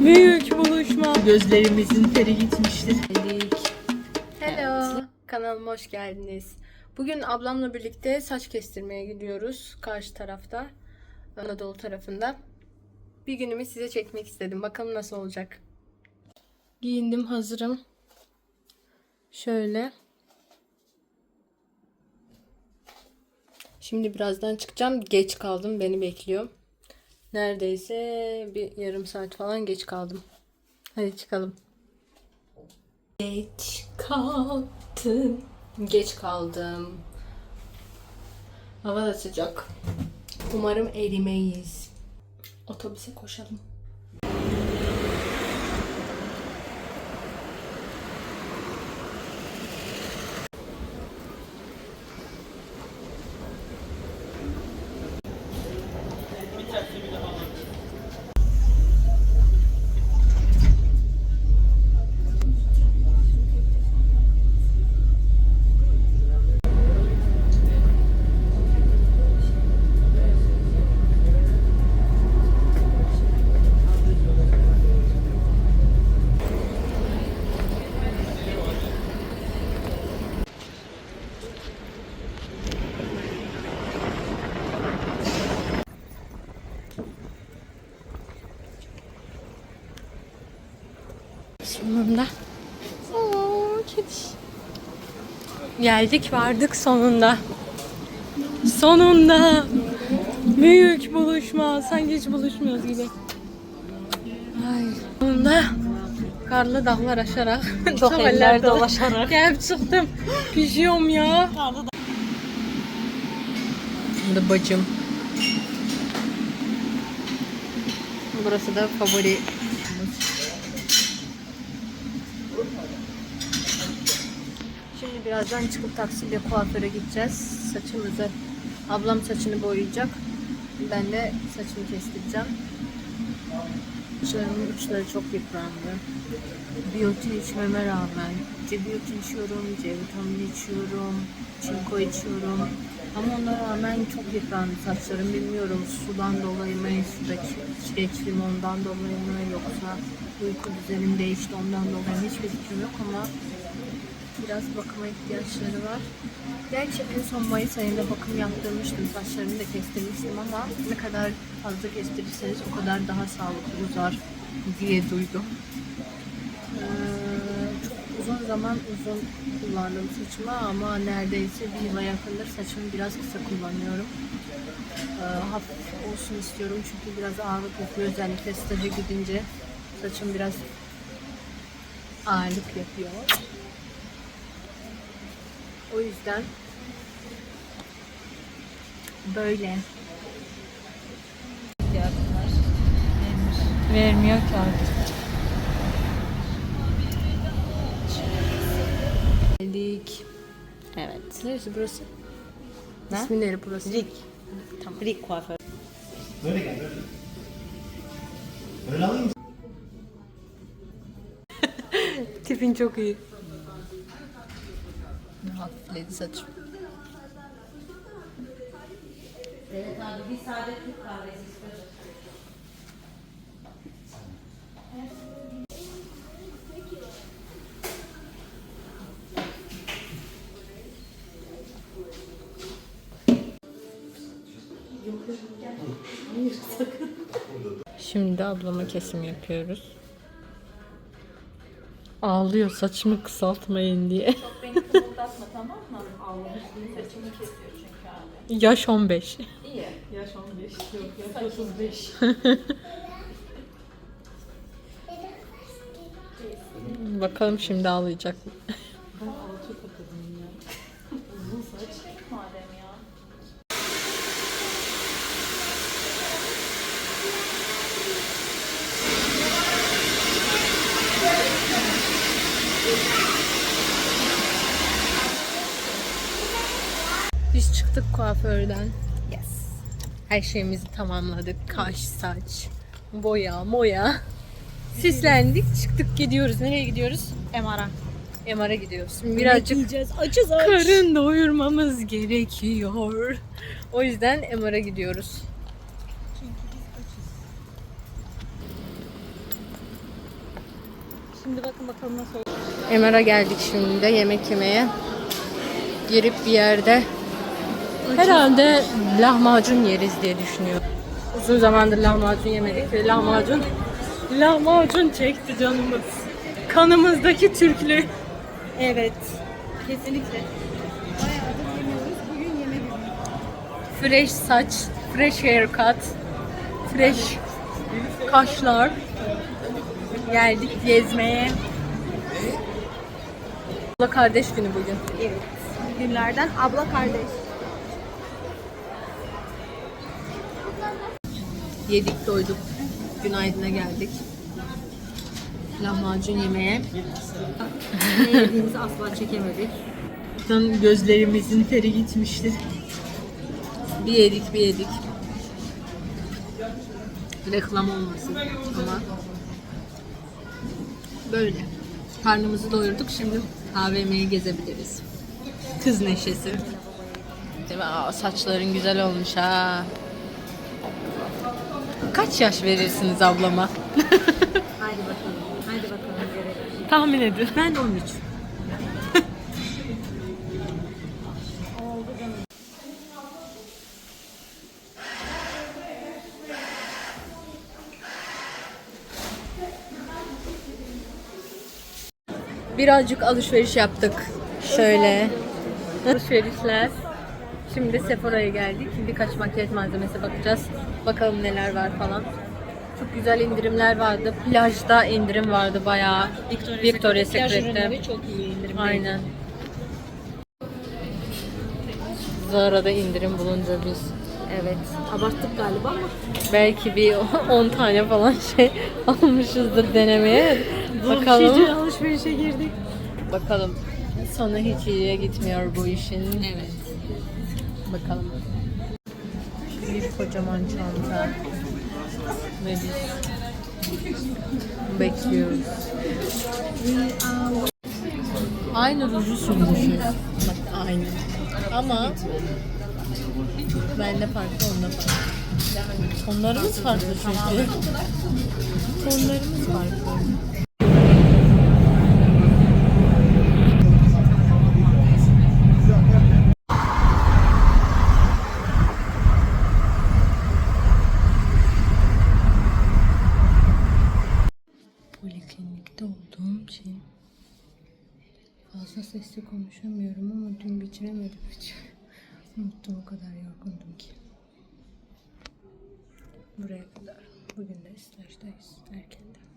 Büyük buluşma. Gözlerimizin feri gitmiştir. Hello. Kanalıma hoş geldiniz. Bugün ablamla birlikte saç kestirmeye gidiyoruz. Karşı tarafta. Anadolu tarafında. Bir günümü size çekmek istedim. Bakalım nasıl olacak. Giyindim hazırım. Şöyle. Şimdi birazdan çıkacağım. Geç kaldım. Beni bekliyor. Neredeyse bir yarım saat falan geç kaldım. Hadi çıkalım. Geç kaldım. Geç kaldım. Hava da sıcak. Umarım erimeyiz. Otobüse koşalım. Sonunda. Oo, kediş. Geldik vardık sonunda. Sonunda. Büyük buluşma. Sanki hiç buluşmuyoruz gibi. Ay. Sonunda karlı dağlar aşarak. Çok eller dolaşarak. Gelip çıktım. Pişiyorum ya. Da bacım. Burası da favori. Birazdan çıkıp taksiyle kuaföre gideceğiz. Saçımızı, ablam saçını boyayacak. Ben de saçımı kestireceğim. Saçlarımın uçları çok yıprandı. Biyotin içmeme rağmen C biyotin içiyorum, C vitamini içiyorum, çinko içiyorum. Ama ona rağmen çok yıprandı saçlarım. Bilmiyorum sudan dolayı mı, sudaki kireçlim ondan dolayı mı yoksa uyku düzenim değişti ondan dolayı hiçbir fikrim yok ama biraz bakıma ihtiyaçları var. Gerçi en son Mayıs ayında bakım yaptırmıştım. Saçlarımı da kestirmiştim ama ne kadar fazla kestirirseniz o kadar daha sağlıklı uzar diye duydum. Ee, çok uzun zaman uzun kullandım saçımı ama neredeyse bir yıla yakındır saçımı biraz kısa kullanıyorum. Ee, hafif olsun istiyorum çünkü biraz ağırlık yapıyor. Özellikle staja gidince saçım biraz ağırlık yapıyor. O yüzden böyle. Vermiyor ki artık. Geldik. Evet. Neresi burası? Ne? İsmi nere burası? Rik. Tamam. Rik kuaför. Böyle gel böyle. Böyle alayım mı? Tipin çok iyi. Hafifledi saçım. Evet abi bir sade Türk kahvesi istiyoruz. Şimdi ablama kesim yapıyoruz. Ağlıyor saçımı kısaltmayın diye. Beni kımıldatma tamam mı? Ağlamış saçımı kesiyor çünkü abi. Yaş 15. İyi. Yaş 15 yok yaş 35. Bakalım şimdi ağlayacak mı? Ben alçak çıktık kuaförden. Yes. Her şeyimizi tamamladık. Kaş, saç, boya, moya. Sislendik, çıktık gidiyoruz. Nereye gidiyoruz? MR'a. MR'a gidiyoruz. Şimdi birazcık yiyeceğiz. Açız aç. karın doyurmamız gerekiyor. O yüzden MR'a gidiyoruz. Çünkü biz açız. Şimdi bakın bakalım nasıl olur. MR'a geldik şimdi de yemek yemeye. Girip bir yerde herhalde lahmacun yeriz diye düşünüyorum. Uzun zamandır lahmacun yemedik ve lahmacun lahmacun çekti canımız. Kanımızdaki Türklü. Evet. Kesinlikle. Bayağıdır yemiyoruz. Bugün yeme. Fresh saç, fresh haircut, fresh kaşlar. Geldik gezmeye. Abla kardeş günü bugün. Evet. Günlerden abla kardeş. Yedik doyduk. Günaydın'a geldik. Lahmacun yemeye. Ne yediğimizi asla çekemedik. Tan gözlerimizin feri gitmişti. Bir yedik bir yedik. Reklam olmasın ama böyle. Karnımızı doyurduk şimdi AVM'yi gezebiliriz. Kız neşesi. Değil mi? Aa, saçların güzel olmuş ha. Kaç yaş verirsiniz ablama? Haydi bakalım. Haydi bakalım. görelim. Tahmin edin. Ben 13. Birazcık alışveriş yaptık. Şöyle. Alışverişler. Şimdi Sephora'ya geldik. Birkaç makyaj malzemesi bakacağız. Bakalım neler var falan. Çok güzel indirimler vardı. Plajda indirim vardı bayağı. Victoria's Secret'te. çok iyi indirim. Aynen. Zara'da indirim bulunca biz Evet. Abarttık galiba ama. belki bir 10 tane falan şey almışızdır denemeye. Bakalım. alışverişe girdik. Bakalım. Sonu hiç iyiye gitmiyor bu işin. Evet. Bakalım. Bir kocaman çanta. Ve biz bekliyoruz. Aynı ruju sürmüşüz. Bak aynı. Ama bende farklı onda farklı. Tonlarımız farklı çünkü. Tonlarımız farklı. Fazla sesli konuşamıyorum ama dün bitiremedim hiç. Unuttum o kadar yorgundum ki. Buraya kadar. Bugün de stajdayız erkenden.